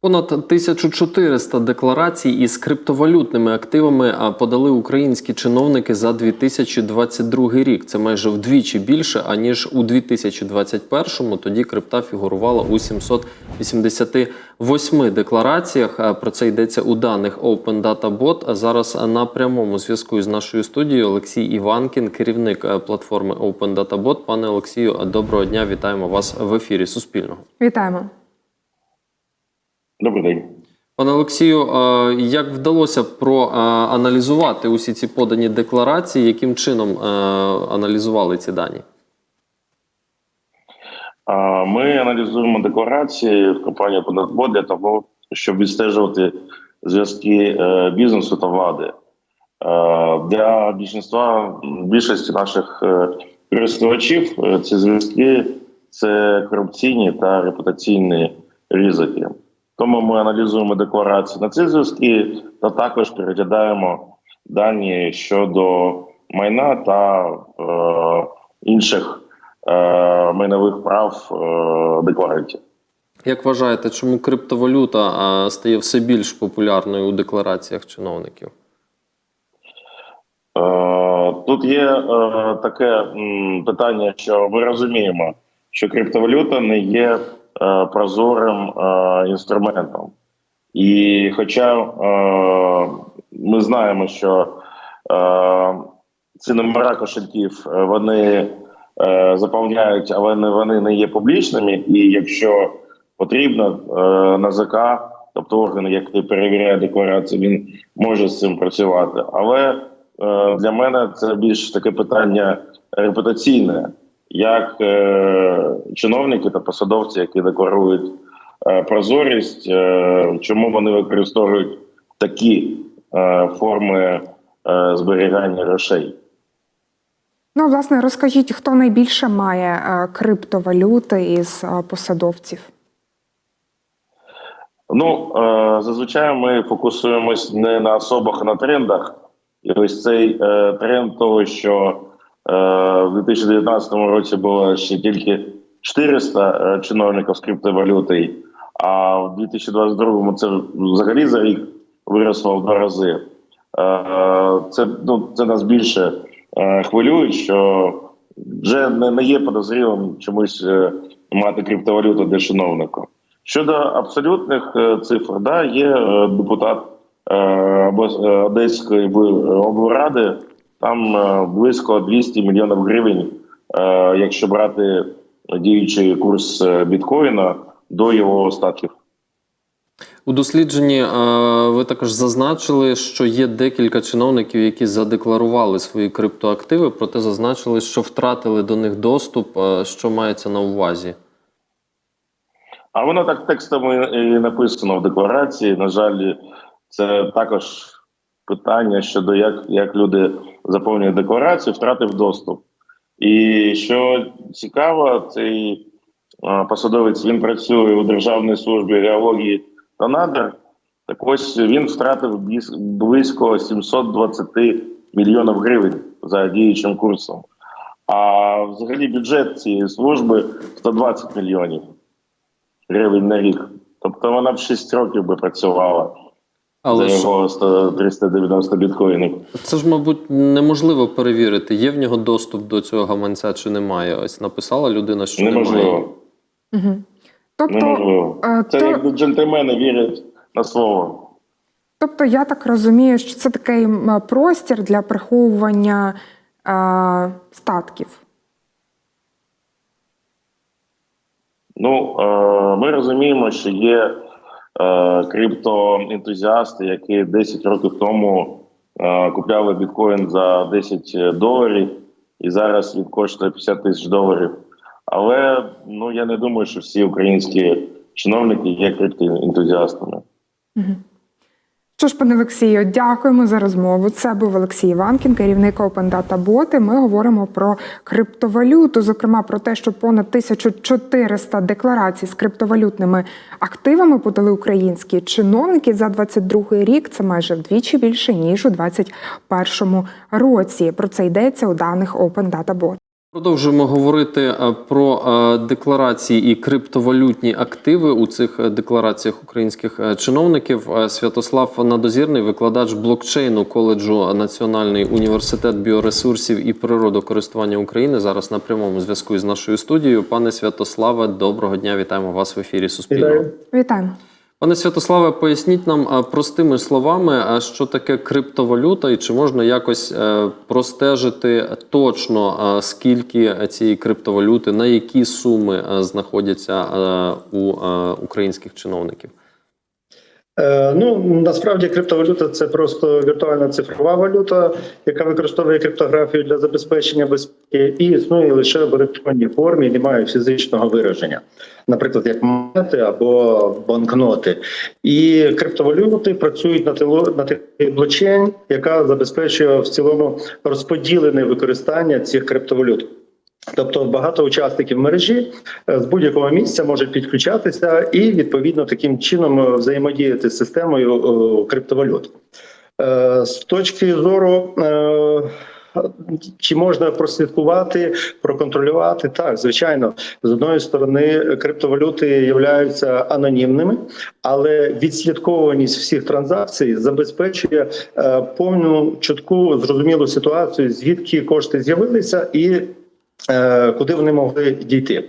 Понад 1400 декларацій із криптовалютними активами подали українські чиновники за 2022 рік. Це майже вдвічі більше аніж у 2021-му. Тоді крипта фігурувала у 788 деклараціях. Про це йдеться у даних Open Data Bot. Зараз на прямому зв'язку із нашою студією Олексій Іванкін, керівник е, платформи Open Data Bot. Пане Олексію, доброго дня! Вітаємо вас в ефірі Суспільного. Вітаємо. Добрий день. Пане Олексію, як вдалося проаналізувати усі ці подані декларації, яким чином аналізували ці дані? Ми аналізуємо декларації в компанії «Податбо» для того, щоб відстежувати зв'язки е, бізнесу та влади. Е, Для більшинства більшості наших е, користувачів ці зв'язки це корупційні та репутаційні ризики. Тому ми аналізуємо декларації на ці зв'язки та також переглядаємо дані щодо майна та е, інших е, майнових прав е, декларантів. Як вважаєте, чому криптовалюта стає все більш популярною у деклараціях чиновників? Е, Тут є е, таке питання, що ми розуміємо, що криптовалюта не є прозорим е, інструментом. І хоча е, ми знаємо, що ці номера кошельків вони заповняють, але вони не є публічними. І якщо потрібно, е, НАЗК, тобто орган, який перевіряє декларацію, він може з цим працювати. Але е, для мене це більш таке питання репутаційне, як е, чиновники та посадовці, які декларують е, прозорість, е, чому вони використовують такі е, форми е, зберігання грошей. Ну, власне, розкажіть, хто найбільше має е, криптовалюти із е, посадовців? Ну е, зазвичай ми фокусуємось не на особах, а на трендах. І ось цей е, тренд того, що в 2019 році було ще тільки 400 е, чиновників з криптовалюти, а в 2022 це взагалі за рік виросло в два рази. Е, це ну це нас більше е, хвилює, що вже не, є подозрілим чомусь е, мати криптовалюту для чиновника. Щодо абсолютних е, цифр, да, є е, депутат е, е, Одеської облради, там е, близько 200 мільйонів гривень, е, якщо брати діючий курс е, біткоїна до його статків. У дослідженні ви також зазначили, що є декілька чиновників, які задекларували свої криптоактиви, проте зазначили, що втратили до них доступ. Що мається на увазі? А воно так текстом і і написано в декларації. На жаль, це також питання щодо як, як люди заповнюють декларацію, втратив доступ. І що цікаво, цей посадовець він працює у Державній службі геології та надр. Так ось він втратив близько 720 мільйонів гривень за діючим курсом. А взагалі бюджет цієї служби 120 мільйонів гривень на рік. Тобто вона б 6 років би працювала Але за його 390 біткоїнів. це ж, мабуть, неможливо перевірити, є в нього доступ до цього гаманця чи немає. Ось написала людина, що немає. Неможливо. Угу. Тобто, Неможливо. е, Це то- як джентльмени вірять на слово. тобто, я так розумію, що це такий простір для приховування е, статків. Ну, е, ми розуміємо, що є криптоентузіасти, які 10 років тому е, купляли біткоін за 10 доларів, і зараз він коштує 50 тисяч доларів. Але ну я не думаю, що всі українські чиновники є криптоентузіастами. Що ж, пане Олексію, дякуємо за розмову. Це був Олексій Іванкін, керівник Open Data Bot. Ми говоримо про криптовалюту, зокрема про те, що понад 1400 декларацій з криптовалютними активами подали українські чиновники за 22 рік. Це майже вдвічі більше ніж у 2021 році. Про це йдеться у даних Open Data Bot. Продовжуємо говорити е, про е, декларації і криптовалютні активи у цих е, деклараціях українських чиновників. Святослав Надозірний, викладач блокчейну коледжу Національний університет біоресурсів і природокористування України. Зараз на прямому зв'язку із нашою студією. Пане Святославе, доброго дня! Вітаємо вас в ефірі Суспільного. Вітаємо. Пане Святославе, поясніть нам простими словами, а що таке криптовалюта, і чи можна якось е, простежити точно, скільки цієї криптовалюти, на які суми е, знаходяться е, у е, українських чиновників? Е, Ну насправді криптовалюта це просто віртуальна цифрова валюта, яка використовує криптографію для забезпечення безпеки і існує лише в електронній формі, не має фізичного вираження, наприклад, як монети або банкноти. І криптовалюти працюють на тило на технології блокчейн, яка забезпечує в цілому розподілене використання цих криптовалют. Тобто багато учасників мережі е, з будь-якого місця можуть підключатися і відповідно таким чином е, взаємодіяти з системою е, криптовалют. З точки зору. Чи можна прослідкувати, проконтролювати? Так, звичайно, з одної сторони, криптовалюти являються анонімними, але відслідкованість всіх транзакцій забезпечує повну чутку зрозумілу ситуацію, звідки кошти з'явилися і куди вони могли дійти.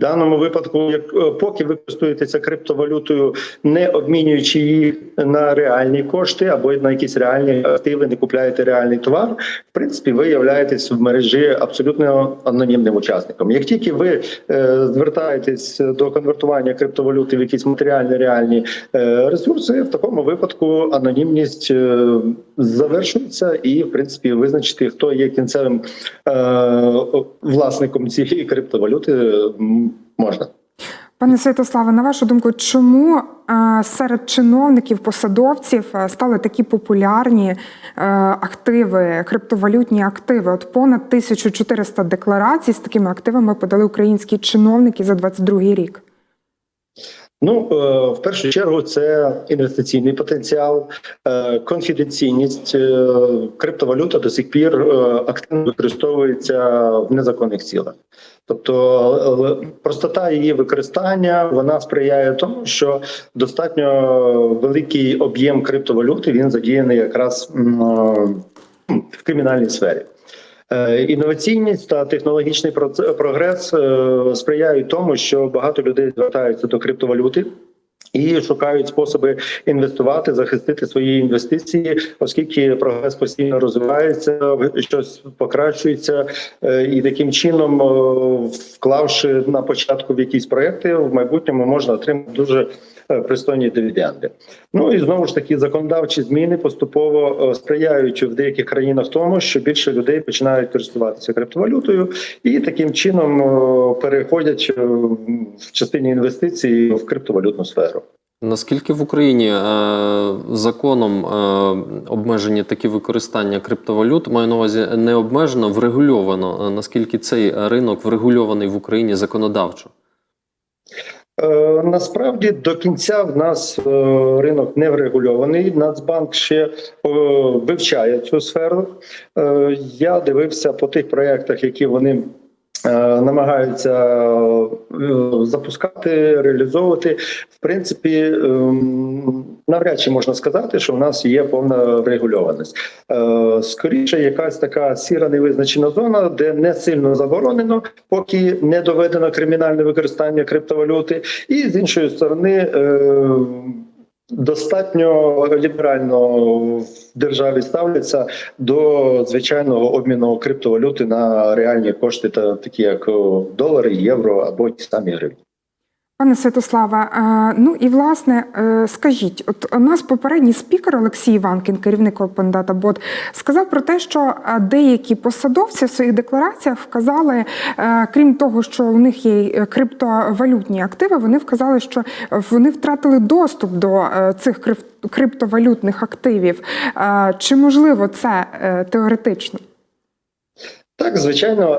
В даному випадку, як е, поки ви користуєтеся криптовалютою, не обмінюючи її на реальні кошти або на якісь реальні активи, не купляєте реальний товар. В принципі, ви являєтесь в мережі абсолютно анонімним учасником. Як тільки ви е, звертаєтесь до конвертування криптовалюти в якісь матеріальні реальні е, ресурси, в такому випадку анонімність е, завершується, і в принципі визначити, хто є кінцевим е, власником цієї криптовалюти, можна. Пане Святославе, на вашу думку, чому е, серед чиновників, посадовців е, стали такі популярні е, активи, криптовалютні активи? От понад 1400 декларацій з такими активами подали українські чиновники за 22 рік. Ну, е, в першу чергу, це інвестиційний потенціал, е, конфіденційність. Е, Криптовалюта до сих пір активно використовується в незаконних цілях. Тобто простота її використання вона сприяє тому, що достатньо великий об'єм криптовалюти він задіяний якраз в кримінальній сфері. Е, Інноваційність та технологічний прогрес е, сприяють тому, що багато людей звертаються до криптовалюти. І шукають способи інвестувати, захистити свої інвестиції, оскільки прогрес постійно розвивається, щось покращується, е, і таким чином, вклавши на початку в якісь проекти, в майбутньому можна отримати дуже пристойні дивіденди. Ну і знову ж таки законодавчі зміни поступово е, сприяють в деяких країнах тому, що більше людей починають користуватися криптовалютою, і таким чином е, переходять е, в частині інвестицій в криптовалютну сферу. Наскільки в Україні е, законом е, обмежені такі використання криптовалют, маю на увазі не обмежено, врегульовано? Е, Наскільки цей ринок врегульований в Україні законодавчо? Е, Насправді до кінця в нас е, ринок не врегульований. Нацбанк ще е, вивчає цю сферу. Я дивився по тих проєктах, які вони. Е, Намагаються е, запускати, реалізовувати. В принципі, ем, навряд чи можна сказати, що в нас є повна врегульованість. Е, Скоріше, якась така сіра невизначена зона, де не сильно заборонено, поки не доведено кримінальне використання криптовалюти, і з іншої сторони. Достатньо ліберально в державі ставляться до звичайного обміну криптовалюти на реальні кошти, та такі як долари, євро або ті самі гривні. Пане Святославе, е, ну і власне е, скажіть, от у нас попередній спікер Олексій Іванкін, керівник Open Data сказав про те, що е, деякі посадовці в своїх деклараціях вказали, крім того, що у них є криптовалютні активи, вони вказали, що вони втратили доступ до цих криптовалютних активів. Чи можливо це теоретично? Так, звичайно,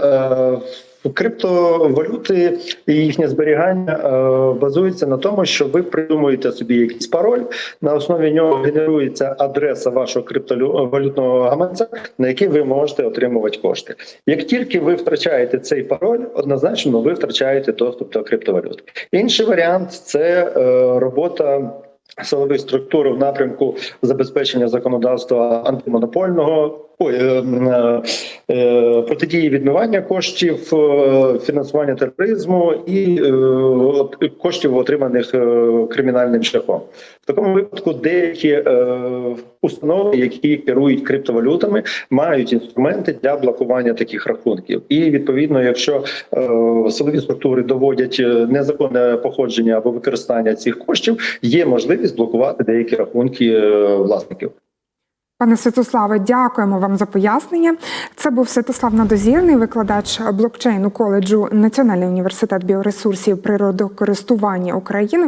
Криптовалюти і їхнє зберігання е, базується на тому, що ви придумуєте собі якийсь пароль. На основі нього генерується адреса вашого криптовалютного гаманця, на який ви можете отримувати кошти. Як тільки ви втрачаєте цей пароль, однозначно ви втрачаєте доступ до криптовалют. Інший варіант це е, робота. Силових структур в напрямку забезпечення законодавства антимонопольного ой, е, е, е, протидії відмивання коштів, фінансування тероризму і коштів, отриманих кримінальним шляхом. В такому випадку деякі установи, які керують криптовалютами, мають інструменти для блокування таких рахунків. І відповідно, якщо силові структури доводять незаконне походження або використання цих коштів, є можливість блокувати деякі рахунки власників. Пане Святославе, дякуємо вам за пояснення. Це був Святослав Надозірний, викладач блокчейну коледжу Національний університет біоресурсів природокористування України.